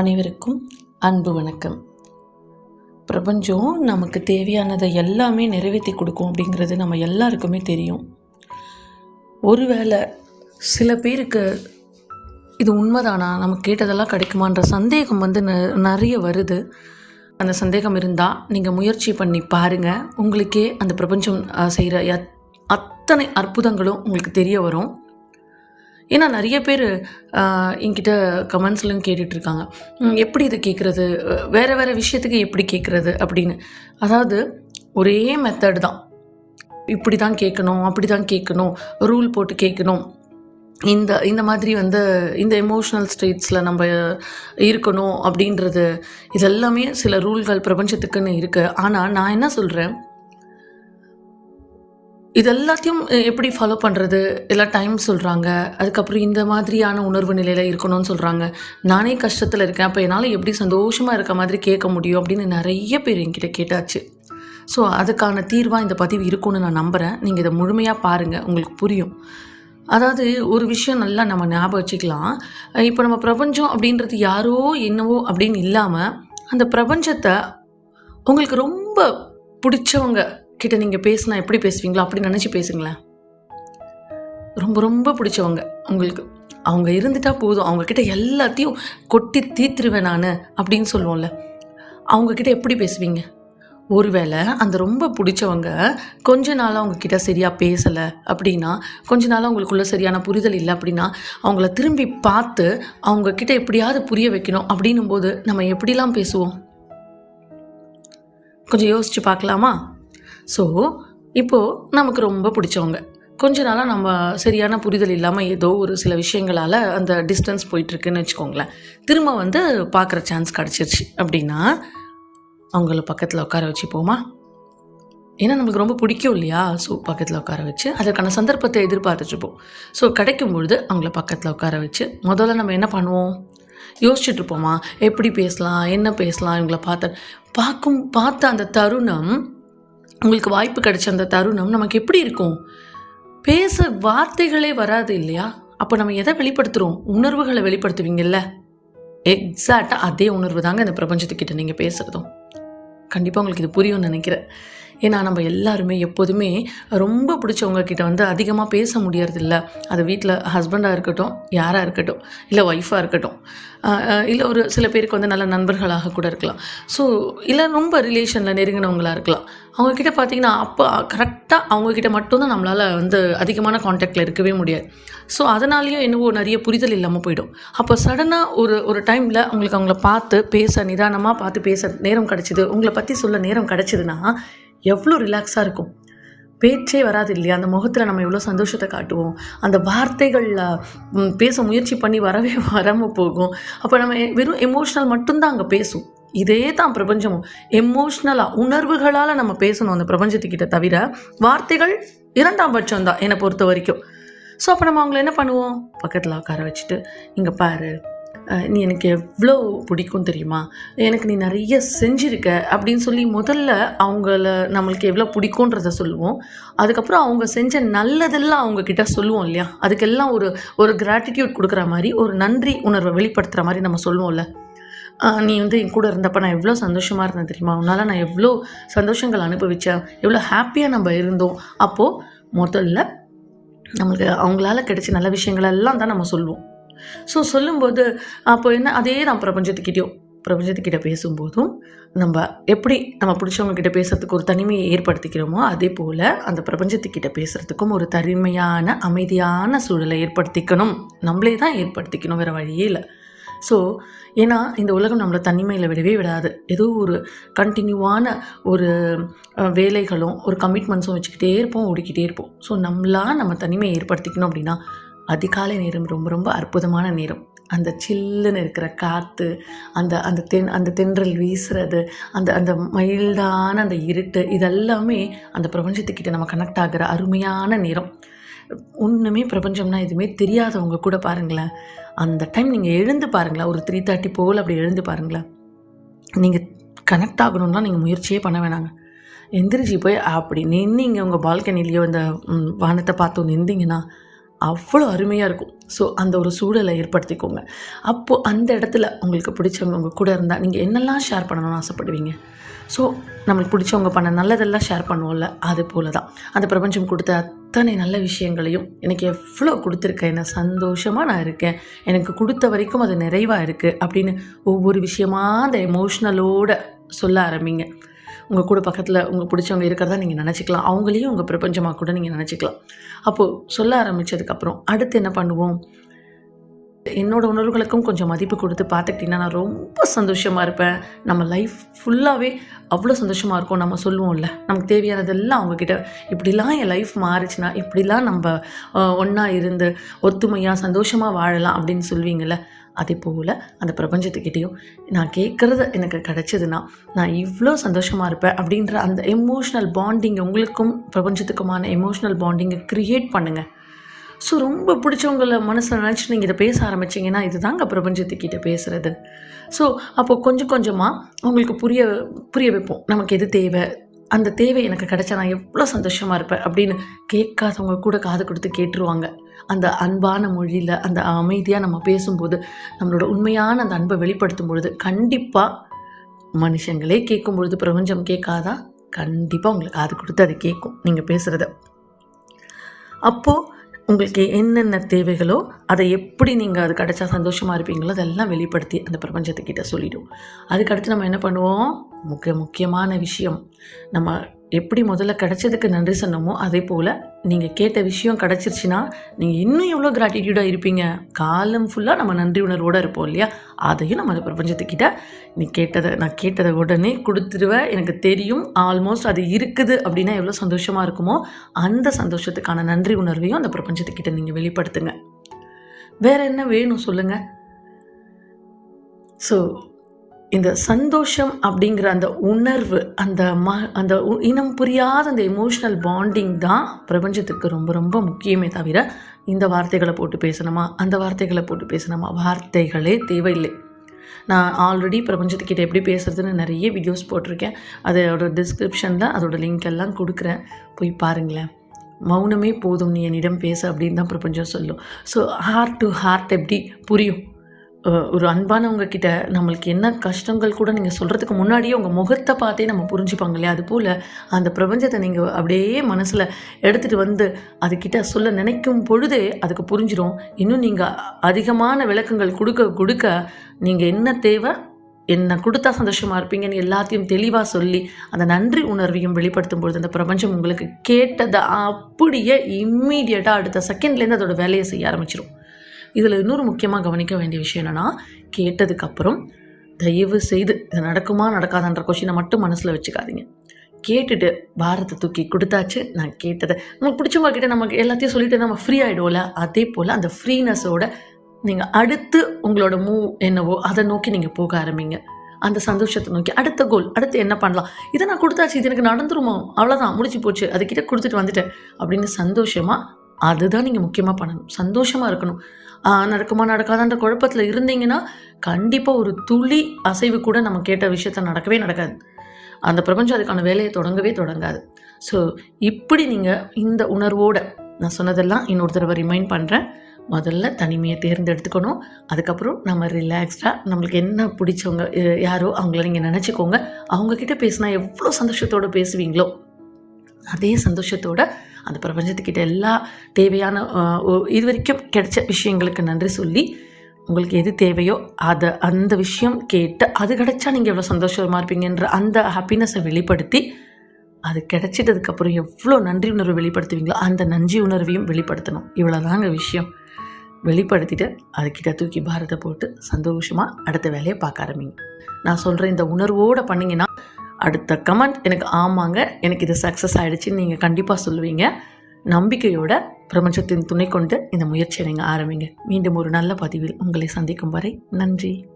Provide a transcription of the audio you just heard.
அனைவருக்கும் அன்பு வணக்கம். பிரபஞ்சம் நமக்கு தேவையானதை எல்லாமே நிறைவேற்றி கொடுக்கும் அப்படிங்கிறது நம்ம எல்லாருக்குமே தெரியும். ஒருவேளை சில பேருக்கு இது உண்மைதானா? நமக்கு கேட்டதெல்லாம் கிடைக்குமான்ற சந்தேகம் வந்து நிறைய வருது. அந்த சந்தேகம் இருந்தால் நீங்கள் முயற்சி பண்ணி பாருங்கள் உங்களுக்கே அந்த பிரபஞ்சம் செய்கிற அத்தனை அற்புதங்களும் உங்களுக்கு தெரிய வரும். ஏன்னா நிறைய பேர் என்கிட்ட கமெண்ட்ஸ்லையும் கேட்டுட்ருக்காங்க. எப்படி இதை கேட்குறது வேறு வேறு விஷயத்துக்கு எப்படி கேட்குறது அப்படின்னு. அதாவது ஒரே மெத்தட் தான். இப்படி தான் கேட்கணும் அப்படி தான் கேட்கணும் ரூல் போட்டு கேட்கணும் இந்த இந்த மாதிரி வந்து இந்த எமோஷ்னல் ஸ்டேட்ஸில் நம்ம இருக்கணும் அப்படின்றது இதெல்லாமே சில ரூல்கள் பிரபஞ்சத்துக்குன்னு இருக்குது ஆனால் நான் என்ன சொல்கிறேன் இது எல்லாத்தையும் எப்படி ஃபாலோ பண்ணுறது எல்லாம் டைம் சொல்கிறாங்க அதுக்கப்புறம் இந்த மாதிரியான உணர்வு நிலையில் இருக்கணும்னு சொல்கிறாங்க நானே கஷ்டத்தில் இருக்கேன். அப்போ என்னால் எப்படி சந்தோஷமாக இருக்க மாதிரி கேட்க முடியும் அப்படின்னு நிறைய பேர் என்கிட்ட கேட்டாச்சு. ஸோ அதுக்கான தீர்வாக இந்த பதிவு இருக்கும்னு நான் நம்புகிறேன் நீங்கள் இதை முழுமையாக பாருங்கள் உங்களுக்கு புரியும். அதாவது ஒரு விஷயம் நல்லா நம்ம ஞாபகம் வச்சுக்கலாம். இப்போ நம்ம பிரபஞ்சம் அப்படின்றது யாரோ என்னவோ அப்படின்னு இல்லாமல் அந்த பிரபஞ்சத்தை உங்களுக்கு ரொம்ப பிடிச்சவங்க கிட்ட நீங்கள் பேசினா எப்படி பேசுவீங்களோ அப்படி நினச்சி பேசுங்களேன். ரொம்ப ரொம்ப பிடிச்சவங்க உங்களுக்கு. அவங்க இருந்துட்டா போதும். அவங்கக்கிட்ட எல்லாத்தையும் கொட்டி தீத்துருவேன் நான் அப்படின்னு சொல்லுவோம்ல. அவங்கக்கிட்ட எப்படி பேசுவீங்க? ஒருவேளை அந்த ரொம்ப பிடிச்சவங்க கொஞ்ச நாளாக அவங்கக்கிட்ட சரியாக பேசலை அப்படின்னா கொஞ்ச நாளாக அவங்களுக்குள்ள சரியான புரிதல் இல்லை அப்படின்னா அவங்கள திரும்பி பார்த்து அவங்கக்கிட்ட எப்படியாவது புரிய வைக்கணும் அப்படின்னும் போது நம்ம எப்படிலாம் பேசுவோம்? கொஞ்சம் யோசிச்சு பார்க்கலாமா? ஸோ இப்போது நமக்கு ரொம்ப பிடிச்சவங்க. கொஞ்ச நாளாக நம்ம சரியான புரிதல் இல்லாமல் ஏதோ ஒரு சில விஷயங்களால் அந்த டிஸ்டன்ஸ் போயிட்டுருக்குன்னு வச்சுக்கோங்களேன். திரும்ப வந்து பார்க்குற சான்ஸ் கிடச்சிருச்சு அப்படின்னா அவங்கள பக்கத்தில் உட்கார வச்சுப்போமா ஏன்னா நம்மளுக்கு ரொம்ப பிடிக்கும் இல்லையா? ஸோ பக்கத்தில் உட்கார வச்சு அதற்கான சந்தர்ப்பத்தை எதிர்பார்த்துட்ருப்போம் ஸோ கிடைக்கும் பொழுது அவங்கள பக்கத்தில் உட்கார வச்சு முதல்ல நம்ம என்ன பண்ணுவோம்? யோசிச்சுட்டு இருப்போமா? எப்படி பேசலாம்? என்ன பேசலாம்? இவங்கள பார்த்த பார்க்கும் பார்த்த அந்த தருணம் உங்களுக்கு வாய்ப்பு கிடைச்ச அந்த தருணம் நமக்கு எப்படி இருக்கும்? பேச வார்த்தைகளே வராது இல்லையா? அப்போ நம்ம எதை வெளிப்படுத்துகிறோம் உணர்வுகளை வெளிப்படுத்துவீங்கல்ல? எக்ஸாக்டாக அதே உணர்வு தாங்க இந்த பிரபஞ்சத்துக்கிட்ட நீங்கள் பேசுகிறதும் கண்டிப்பாக உங்களுக்கு இது புரியும்னு நினைக்கிறேன். ஏன்னா நம்ம எல்லாருமே எப்போதுமே ரொம்ப பிடிச்சவங்க கிட்ட வந்து அதிகமாக பேச முடியறதில்ல. அது வீட்டில் ஹஸ்பண்டாக இருக்கட்டும் யாராக இருக்கட்டும் இல்லை ஒய்ஃபாக இருக்கட்டும். இல்லை ஒரு சில பேருக்கு வந்து நல்ல நண்பர்களாக கூட இருக்கலாம். ஸோ இல்லை ரொம்ப ரிலேஷனில் நெருங்கினவங்களாக இருக்கலாம். அவங்கக்கிட்ட பார்த்தீங்கன்னா அப்போ கரெக்டாக அவங்கக்கிட்ட மட்டும்தான் நம்மளால் வந்து அதிகமான காண்டாக்டில் இருக்கவே முடியாது. ஸோ அதனாலேயும் என்னவோ நிறைய புரிதல் இல்லாமல் போயிடும். அப்போ சடனாக ஒரு ஒரு டைமில் உங்களுக்கு அவங்கள பார்த்து பேச நிதானமாக பார்த்து பேச நேரம் கிடச்சிது உங்களை பற்றி சொல்ல நேரம் கிடச்சிதுன்னா எவ்வளோ ரிலாக்ஸாக இருக்கும். பேச்சே வராது இல்லையா? அந்த முகத்தில் நம்ம எவ்வளோ சந்தோஷத்தை காட்டுவோம். அந்த வார்த்தைகளில் பேச முயற்சி பண்ணி வரவே வராமல் போகும். அப்போ நம்ம வெறும் எமோஷ்னல் மட்டும்தான் அங்கே பேசும். இதே தான் பிரபஞ்சமும். எமோஷ்னலாக உணர்வுகளால் நம்ம பேசணும் அந்த பிரபஞ்சத்துக்கிட்ட தவிர வார்த்தைகள் இரண்டாம் பட்சம் தான் என்னை பொறுத்த வரைக்கும். ஸோ அப்போ நம்ம அவங்கள என்ன பண்ணுவோம்? பக்கத்தில் உட்கார வச்சுட்டு இங்கே பாரு நீ எனக்கு எவ்வளோ பிடிக்கும் தெரியுமா? எனக்கு நீ நிறைய செஞ்சிருக்க. அப்படின்னு சொல்லி முதல்ல அவங்கள நம்மளுக்கு எவ்வளோ பிடிக்குன்றத சொல்லுவோம். அதுக்கப்புறம் அவங்க செஞ்ச நல்லதெல்லாம் அவங்க கிட்ட சொல்லுவோம் இல்லையா? அதுக்கெல்லாம் ஒரு ஒரு கிராட்டிடியூட் கொடுக்குற மாதிரி ஒரு நன்றி உணர்வை வெளிப்படுத்துகிற மாதிரி நம்ம சொல்லுவோம்ல. நீ வந்து என் கூட இருந்தப்போ நான் எவ்வளோ சந்தோஷமாக இருந்தேன் தெரியுமா? உன்னால் நான் எவ்வளோ சந்தோஷங்கள் அனுபவித்தேன் எவ்வளோ ஹாப்பியாக நம்ம இருந்தோம்? அப்போது முதல்ல நம்மளுக்கு அவங்களால கிடைச்ச நல்ல விஷயங்களெல்லாம் தான் நம்ம சொல்லுவோம். ஸோ சொல்லும்போது அப்போ என்ன? அதே தான் பிரபஞ்சத்துக்கிட்டேயும் பிரபஞ்சத்துக்கிட்ட பேசும்போதும் நம்ம எப்படி நம்ம பிடிச்சவங்க கிட்ட பேசுறதுக்கு ஒரு தனிமையை ஏற்படுத்திக்கிறோமோ அதே போல் அந்த பிரபஞ்சத்துக்கிட்ட பேசுகிறதுக்கும் ஒரு தனிமையான அமைதியான சூழலை ஏற்படுத்திக்கணும். நம்மளே தான் ஏற்படுத்திக்கணும் வேறு வழியே இல்லை. ஸோ ஏன்னா இந்த உலகம் நம்மளை தனிமையில் விடவே விடாது. ஏதோ ஒரு கண்டினியூவான ஒரு வேலைகளும் ஒரு கமிட்மெண்ட்ஸும் வச்சுக்கிட்டே இருப்போம் ஓடிக்கிட்டே இருப்போம். ஸோ நம்மளாக நம்ம தனிமையை ஏற்படுத்திக்கணும் அப்படின்னா அதிகாலை நேரம் ரொம்ப ரொம்ப அற்புதமான நேரம். அந்த சில்லுன்னு இருக்கிற காற்று அந்த அந்த தென் அந்த தென்றல் வீசுறது அந்த அந்த மைல்டான அந்த இருட்டு இதெல்லாமே அந்த பிரபஞ்சத்துக்கிட்ட நம்ம கனெக்ட் ஆகிற அருமையான நேரம். ஒன்றுமே பிரபஞ்சம்னா எதுவுமே தெரியாதவங்க கூட பாருங்களேன். அந்த டைம் நீங்கள் எழுந்து பாருங்களேன். ஒரு த்ரீ தேர்ட்டி போல் அப்படி எழுந்து பாருங்களேன். நீங்கள் கனெக்ட் ஆகணும்னா நீங்கள் முயற்சியே பண்ண வேணாங்க. எந்திரிச்சு போய் அப்படி நின்னீங்க உங்கள் பால்கனிலேயோ இந்த வானத்தை பார்த்து நின்றிங்கன்னா அவ்வளோ அருமையாக இருக்கும். ஸோ அந்த ஒரு சூழலை ஏற்படுத்திக்கோங்க. அப்போது அந்த இடத்துல உங்களுக்கு பிடிச்சவங்க உங்கள் கூட இருந்தால் நீங்கள் என்னெல்லாம் ஷேர் பண்ணணும்னு ஆசைப்படுவீங்க? ஸோ நம்மளுக்கு பிடிச்சவங்க பண்ண நல்லதெல்லாம் ஷேர் பண்ணுவோம்ல அது போல தான் அந்த பிரபஞ்சம் கொடுத்த அத்தனை நல்ல விஷயங்களையும் எனக்கு எவ்வளோ கொடுத்துருக்கேன் என்ன சந்தோஷமாக நான் இருக்கேன் எனக்கு கொடுத்த வரைக்கும் அது நிறைவாக இருக்குது அப்படின்னு ஒவ்வொரு விஷயமா அந்த எமோஷ்னலோட சொல்ல ஆரம்பிங்க. உங்கள் கூட பக்கத்தில் உங்கள் பிடிச்சவங்க இருக்கிறதா நீங்கள் நினச்சிக்கலாம். அவங்களையும் உங்கள் பிரபஞ்சமாக கூட நீங்கள் நினச்சிக்கலாம். அப்போது சொல்ல ஆரம்பித்ததுக்கப்புறம் அடுத்து என்ன பண்ணுவோம்? என்னோட உணர்வுகளுக்கும் கொஞ்சம் மதிப்பு கொடுத்து பார்த்துக்கிட்டிங்கன்னா நான் ரொம்ப சந்தோஷமாக இருப்பேன். நம்ம லைஃப் ஃபுல்லாகவே அவ்வளோ சந்தோஷமாக இருக்கும். நம்ம சொல்லுவோம்ல நமக்கு தேவையானதெல்லாம் அவங்கக்கிட்ட இப்படிலாம் என் லைஃப் மாறுச்சுன்னா இப்படிலாம் நம்ம ஒன்றா இருந்து ஒத்துமையாக சந்தோஷமாக வாழலாம் அப்படின்னு சொல்லுவீங்கள்ல அதே போல் அந்த பிரபஞ்சத்துக்கிட்டேயும் நான் கேட்குறது எனக்கு கிடச்சதுன்னா நான் இவ்வளோ சந்தோஷமாக இருப்பேன் அப்படின்ற அந்த எமோஷ்னல் பாண்டிங் உங்களுக்கும் பிரபஞ்சத்துக்குமான எமோஷ்னல் பாண்டிங்கை க்ரியேட் பண்ணுங்கள் ஸோ ரொம்ப பிடிச்சவங்கள மனசில் நினச்சி நீங்கள் இதை பேச ஆரம்பிச்சிங்கன்னா இதுதாங்க பிரபஞ்சத்துக்கிட்ட பேசுகிறது ஸோ அப்போ கொஞ்சம் கொஞ்சமாக உங்களுக்கு புரிய புரிய வைப்போம். நமக்கு எது தேவை? அந்த தேவை எனக்கு கிடைச்சா நான் எவ்வளோ சந்தோஷமாக இருப்பேன் அப்படின்னு கேட்காதவங்க கூட காது கொடுத்து கேட்டுருவாங்க. அந்த அன்பான மொழியில் அந்த அமைதியாக நம்ம பேசும்போது நம்மளோட உண்மையான அந்த அன்பை வெளிப்படுத்தும் பொழுது கண்டிப்பாக மனுஷங்களே கேட்கும் பொழுது பிரபஞ்சம் கேட்காதா? கண்டிப்பாக உங்களுக்கு காது கொடுத்து அது கேட்கும். நீங்கள் பேசுகிறத அப்போது உங்களுக்கு என்னென்ன தேவைகளோ அதை எப்படி நீங்கள் அது கிடச்சா சந்தோஷமாக இருப்பீங்களோ அதெல்லாம் வெளிப்படுத்தி அந்த பிரபஞ்சத்துக்கிட்ட சொல்லிவிடும் அதுக்கடுத்து நம்ம என்ன பண்ணுவோம்? முக்கிய முக்கியமான விஷயம். நம்ம எப்படி முதல்ல கிடைச்சதுக்கு நன்றி சொன்னோமோ அதே போல் நீங்கள் கேட்ட விஷயம் கிடச்சிருச்சுன்னா நீங்கள் இன்னும் எவ்வளோ கிராட்டிடியூடாக இருப்பீங்க? காலம் ஃபுல்லாக நம்ம நன்றி உணர்வோடு இருப்போம் இல்லையா? அதையும் நம்ம அந்த பிரபஞ்சத்துக்கிட்ட நீ கேட்டதை நான் கேட்டதை உடனே கொடுத்துருவேன் எனக்கு தெரியும் ஆல்மோஸ்ட் அது இருக்குது அப்படின்னா எவ்வளோ சந்தோஷமாக இருக்குமோ அந்த சந்தோஷத்துக்கான நன்றி உணர்வையும் அந்த பிரபஞ்சத்துக்கிட்ட நீங்கள் வெளிப்படுத்துங்க. வேறு என்ன வேணும் சொல்லுங்கள் ஸோ இந்த சந்தோஷம் அப்படிங்கிற அந்த உணர்வு அந்த ம அந்த உ- இனம் புரியாத அந்த எமோஷ்னல் பாண்டிங் தான் பிரபஞ்சத்துக்கு ரொம்ப ரொம்ப முக்கியமே தவிர இந்த வார்த்தைகளை போட்டு பேசணுமா? அந்த வார்த்தைகளை போட்டு பேசணுமா? வார்த்தைகளே தேவையில்லை. நான் ஆல்ரெடி பிரபஞ்சத்துக்கிட்ட எப்படி பேசுறதுன்னு நிறைய வீடியோஸ் போட்டிருக்கேன். அதோட டிஸ்கிரிப்ஷனில் அதோட லிங்க் எல்லாம் கொடுக்குறேன். போய் பாருங்களேன். மௌனமே போதும் நீ என்னிடம் பேச அப்படின்னு தான் பிரபஞ்சம் சொல்லும். ஸோ ஹார்ட் டு ஹார்ட் எப்படி புரியும்? ஒரு அன்பானவங்க கிட்ட நம்மளுக்கு என்ன கஷ்டங்கள் கூட நீங்கள் சொல்கிறதுக்கு முன்னாடியே உங்கள் முகத்தை பார்த்தே நம்ம புரிஞ்சுப்பாங்க இல்லையா? அதுபோல் அந்த பிரபஞ்சத்தை நீங்கள் அப்படியே மனசில் எடுத்துகிட்டு வந்து அதுக்கிட்ட சொல்ல நினைக்கும் பொழுதே அதுக்கு புரிஞ்சிடும் இன்னும் நீங்கள் அதிகமான விளக்கங்கள் கொடுக்க கொடுக்க நீங்கள் என்ன தேவை என்ன கொடுத்தா சந்தோஷமாக இருப்பீங்கன்னு எல்லாத்தையும் தெளிவாக சொல்லி அந்த நன்றி உணர்வையும் வெளிப்படுத்தும் பொழுது அந்த பிரபஞ்சம் உங்களுக்கு கேட்டதை அப்படியே இம்மீடியட்டாக அடுத்த செகண்ட்லேருந்து அதோட வேலையை செய்ய ஆரம்பிச்சிடும் இதில் இன்னொரு முக்கியமாக கவனிக்க வேண்டிய விஷயம் என்னென்னா கேட்டதுக்கப்புறம் தயவு செய்து இது நடக்குமா நடக்காதான்ற கொஷினை மட்டும் மனசில் வச்சுக்காதீங்க. கேட்டுட்டு பாரத்தை தூக்கி கொடுத்தாச்சு நான் கேட்டதை. நமக்கு பிடிச்சவங்க கிட்ட நமக்கு எல்லாத்தையும் சொல்லிட்டு நம்ம ஃப்ரீ ஆகிடுவோம்ல அதே போல் அந்த ஃப்ரீனஸோட நீங்கள் அடுத்து உங்களோட மூவ் என்னவோ அதை நோக்கி நீங்கள் போக ஆரம்பிங்க. அந்த சந்தோஷத்தை நோக்கி. அடுத்த கோல் அடுத்து என்ன பண்ணலாம்? இதை நான் கொடுத்தாச்சு இது எனக்கு நடந்துருமோ? அவ்வளோதான் முடிச்சு போச்சு அதுக்கிட்ட கொடுத்துட்டு வந்துட்டேன் அப்படின்னு சந்தோஷமாக அதுதான் நீங்கள் முக்கியமாக பண்ணணும். சந்தோஷமாக இருக்கணும். நடக்குமா நடக்காதான்ற குழப்பத்தில் இருந்தீங்கன்னா கண்டிப்பாக ஒரு துளி அசைவு கூட நம்ம கேட்ட விஷயத்த நடக்கவே நடக்காது. அந்த பிரபஞ்சம் அதுக்கான வேலையை தொடங்கவே தொடங்காது. ஸோ இப்படி நீங்கள் இந்த உணர்வோடு நான் சொன்னதெல்லாம் இன்னொரு தடவை ரிமைண்ட் பண்ணுறேன் முதல்ல தனிமையை தேர்ந்தெடுத்துக்கணும். அதுக்கப்புறம் நம்ம ரிலாக்ஸ்டாக நம்மளுக்கு என்ன பிடிச்சவங்க யாரோ அவங்கள நீங்கள் நினச்சிக்கோங்க. அவங்கக்கிட்ட பேசினா எவ்வளோ சந்தோஷத்தோடு பேசுவீங்களோ அதே சந்தோஷத்தோடு அந்த பிரபஞ்சத்துக்கிட்ட எல்லா தேவையான ஒ- இது வரைக்கும் கிடைச்ச விஷயங்களுக்கு நன்றி சொல்லி உங்களுக்கு எது தேவையோ அதை அந்த விஷயம் கேட்டு அது கிடைச்சா நீங்கள் எவ்வளோ சந்தோஷமாக இருப்பீங்கன்ற அந்த ஹாப்பினஸை வெளிப்படுத்தி அது கிடைச்சிட்டதுக்கப்புறம் எவ்வளோ நன்றி உணர்வு வெளிப்படுத்துவீங்களோ அந்த நன்றி உணர்வையும் வெளிப்படுத்தணும். இவ்வளோதாங்க விஷயம். வெளிப்படுத்திட்டு அதுக்கிட்ட தூக்கி பாரத்தை போட்டு சந்தோஷமாக அடுத்த வேலையை பார்க்க ஆரம்பிங்க. நான் சொல்கிற இந்த உணர்வோடு பண்ணிங்கன்னா அடுத்த கமெண்ட் எனக்கு ஆமாங்க எனக்கு இது சக்ஸஸ் ஆகிடுச்சின்னு நீங்கள் கண்டிப்பாக சொல்லுவீங்க. நம்பிக்கையோட பிரபஞ்சத்தின் துணை கொண்டு இந்த முயற்சியை நீங்கள் ஆரம்பிங்க. மீண்டும் ஒரு நல்ல பதிவில் உங்களை சந்திக்கும் வரை நன்றி.